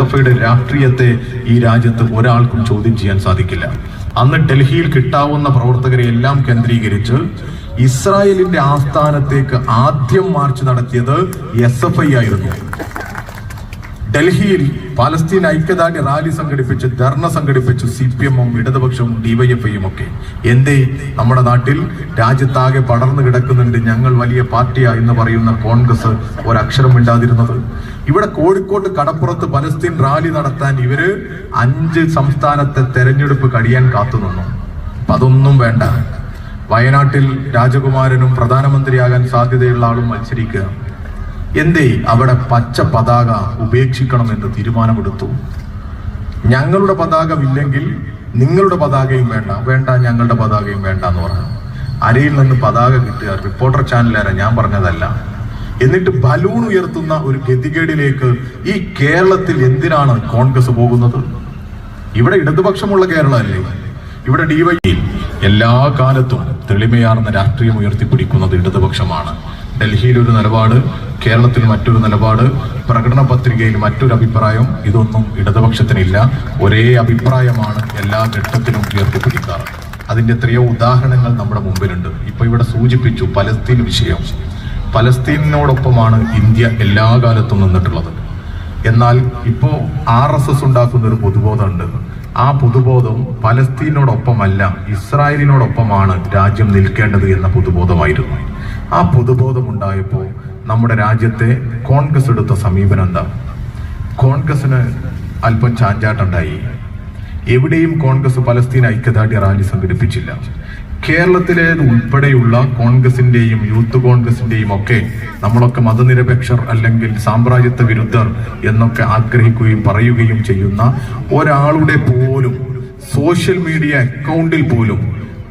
മുസ്തഫയുടെ രാഷ്ട്രീയത്തെ ഈ രാജ്യത്ത് ഒരാൾക്കും ചോദ്യം ചെയ്യാൻ സാധിക്കില്ല. അന്ന് ഡൽഹിയിൽ കിട്ടാവുന്ന പ്രവർത്തകരെ എല്ലാം കേന്ദ്രീകരിച്ച് ഇസ്രായേലിന്റെ ആസ്ഥാനത്തേക്ക് ആദ്യം മാർച്ച് നടത്തിയത് എസ് എഫ് ഐ ആയിരുന്നു. ഡൽഹിയിൽ പാലസ്തീൻ ഐക്യദാർഢ്യ റാലി സംഘടിപ്പിച്ച് ധർണ സംഘടിപ്പിച്ചു സി പി എമ്മും ഇടതുപക്ഷവും ഡിവൈഎഫ്ഐയും ഒക്കെ. എന്തേ? നമ്മുടെ നാട്ടിൽ രാജ്യത്താകെ പടർന്നു കിടക്കുന്നുണ്ട് ഞങ്ങൾ വലിയ പാർട്ടിയാ എന്ന് പറയുന്ന കോൺഗ്രസ് ഒരക്ഷരം മിണ്ടാതിരുന്നത്. ഇവിടെ കോഴിക്കോട്ട് കടപ്പുറത്ത് പലസ്തീൻ റാലി നടത്താൻ ഇവർ അഞ്ച് സംസ്ഥാനത്തെ തെരഞ്ഞെടുപ്പ് കഴിയാൻ കാത്തുനിന്നു അതൊന്നും വേണ്ട. വയനാട്ടിൽ രാജകുമാരനും പ്രധാനമന്ത്രിയാകാൻ സാധ്യതയുള്ള ആളും മത്സരിക്കുക. എന്തേ അവിടെ പച്ച പതാക ഉപേക്ഷിക്കണമെന്ന് തീരുമാനമെടുത്തു. ഞങ്ങളുടെ പതാകമില്ലെങ്കിൽ നിങ്ങളുടെ പതാകയും വേണ്ട വേണ്ട ഞങ്ങളുടെ പതാകയും വേണ്ട എന്ന് പറഞ്ഞു. അരയിൽ നിന്ന് പതാക കിട്ടുക റിപ്പോർട്ടർ ചാനലേറെ ഞാൻ പറഞ്ഞതല്ല. എന്നിട്ട് ബലൂൺ ഉയർത്തുന്ന ഒരു ഗതികേടിലേക്ക് ഈ കേരളത്തിൽ എന്തിനാണ് കോൺഗ്രസ് പോകുന്നത്? ഇവിടെ ഇടതുപക്ഷമുള്ള കേരളമല്ലേ? ഇവിടെ ഡിവൈയിൽ എല്ലാ കാലത്തും തെളിമയാർന്ന രാഷ്ട്രീയം ഉയർത്തിപ്പിടിക്കുന്നത് ഇടതുപക്ഷമാണ്. ഡൽഹിയിൽ ഒരു നിലപാട് കേരളത്തിൽ മറ്റൊരു നിലപാട് പ്രകടന പത്രികയിൽ മറ്റൊരു അഭിപ്രായം ഇതൊന്നും ഇടതുപക്ഷത്തിനില്ല. ഒരേ അഭിപ്രായമാണ് എല്ലാ ഘട്ടത്തിലും ഉയർത്തിപ്പിടിക്കാറ്. അതിന്റെ എത്രയോ ഉദാഹരണങ്ങൾ നമ്മുടെ മുമ്പിലുണ്ട്. ഇപ്പൊ ഇവിടെ സൂചിപ്പിച്ചു പലസ്തീൻ വിഷയം. പലസ്തീനോടൊപ്പമാണ് ഇന്ത്യ എല്ലാ കാലത്തും നിന്നിട്ടുള്ളത്. എന്നാൽ ഇപ്പോൾ ആർ എസ് എസ് ഉണ്ടാക്കുന്ന ഒരു പൊതുബോധമുണ്ട്. ആ പൊതുബോധം പലസ്തീനോടൊപ്പമല്ല ഇസ്രായേലിനോടൊപ്പമാണ് രാജ്യം നിൽക്കേണ്ടത് എന്ന പൊതുബോധമായിരുന്നു. ആ പൊതുബോധം ഉണ്ടായപ്പോൾ നമ്മുടെ രാജ്യത്തെ കോൺഗ്രസ് എടുത്ത സമീപനം എന്താ? കോൺഗ്രസിന് അല്പം ചാഞ്ചാട്ടുണ്ടായി എവിടെയും കോൺഗ്രസ് പലസ്തീൻ ഐക്യദാർഢ്യ റാലി സംഘടിപ്പിച്ചില്ല. കേരളത്തിലേത് ഉൾപ്പെടെയുള്ള കോൺഗ്രസിന്റെയും യൂത്ത് കോൺഗ്രസിന്റെയും ഒക്കെ നമ്മളൊക്കെ മതനിരപേക്ഷർ അല്ലെങ്കിൽ സാമ്രാജ്യത്വ വിരുദ്ധർ എന്നൊക്കെ ആഗ്രഹിക്കുകയും പറയുകയും ചെയ്യുന്ന ഒരാളുടെ പോലും സോഷ്യൽ മീഡിയ അക്കൗണ്ടിൽ പോലും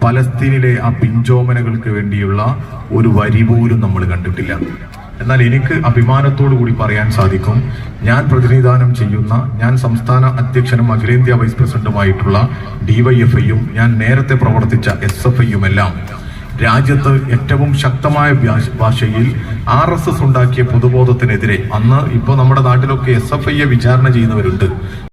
പലസ്തീനിലെ ആ പിഞ്ചോമനകൾക്ക് വേണ്ടിയുള്ള ഒരു വരി പോലും നമ്മൾ കണ്ടിട്ടില്ല. എന്നാൽ എനിക്ക് അഭിമാനത്തോടു കൂടി പറയാൻ സാധിക്കും. ഞാൻ പ്രതിനിധാനം ചെയ്യുന്ന ഞാൻ സംസ്ഥാന അധ്യക്ഷനും അഖിലേന്ത്യാ വൈസ് പ്രസിഡന്റുമായിട്ടുള്ള ഡിവൈഎഫ്ഐയും ഞാൻ നേരത്തെ പ്രവർത്തിച്ച എസ് എഫ് ഐയും എല്ലാം രാജ്യത്ത് ഏറ്റവും ശക്തമായ ഭാഷയിൽ ആർ എസ് എസ് ഉണ്ടാക്കിയ പൊതുബോധത്തിനെതിരെ അന്ന് ഇപ്പോൾ നമ്മുടെ നാട്ടിലൊക്കെ എസ് എഫ് ഐയെ വിചാരണ ചെയ്യുന്നവരുണ്ട്.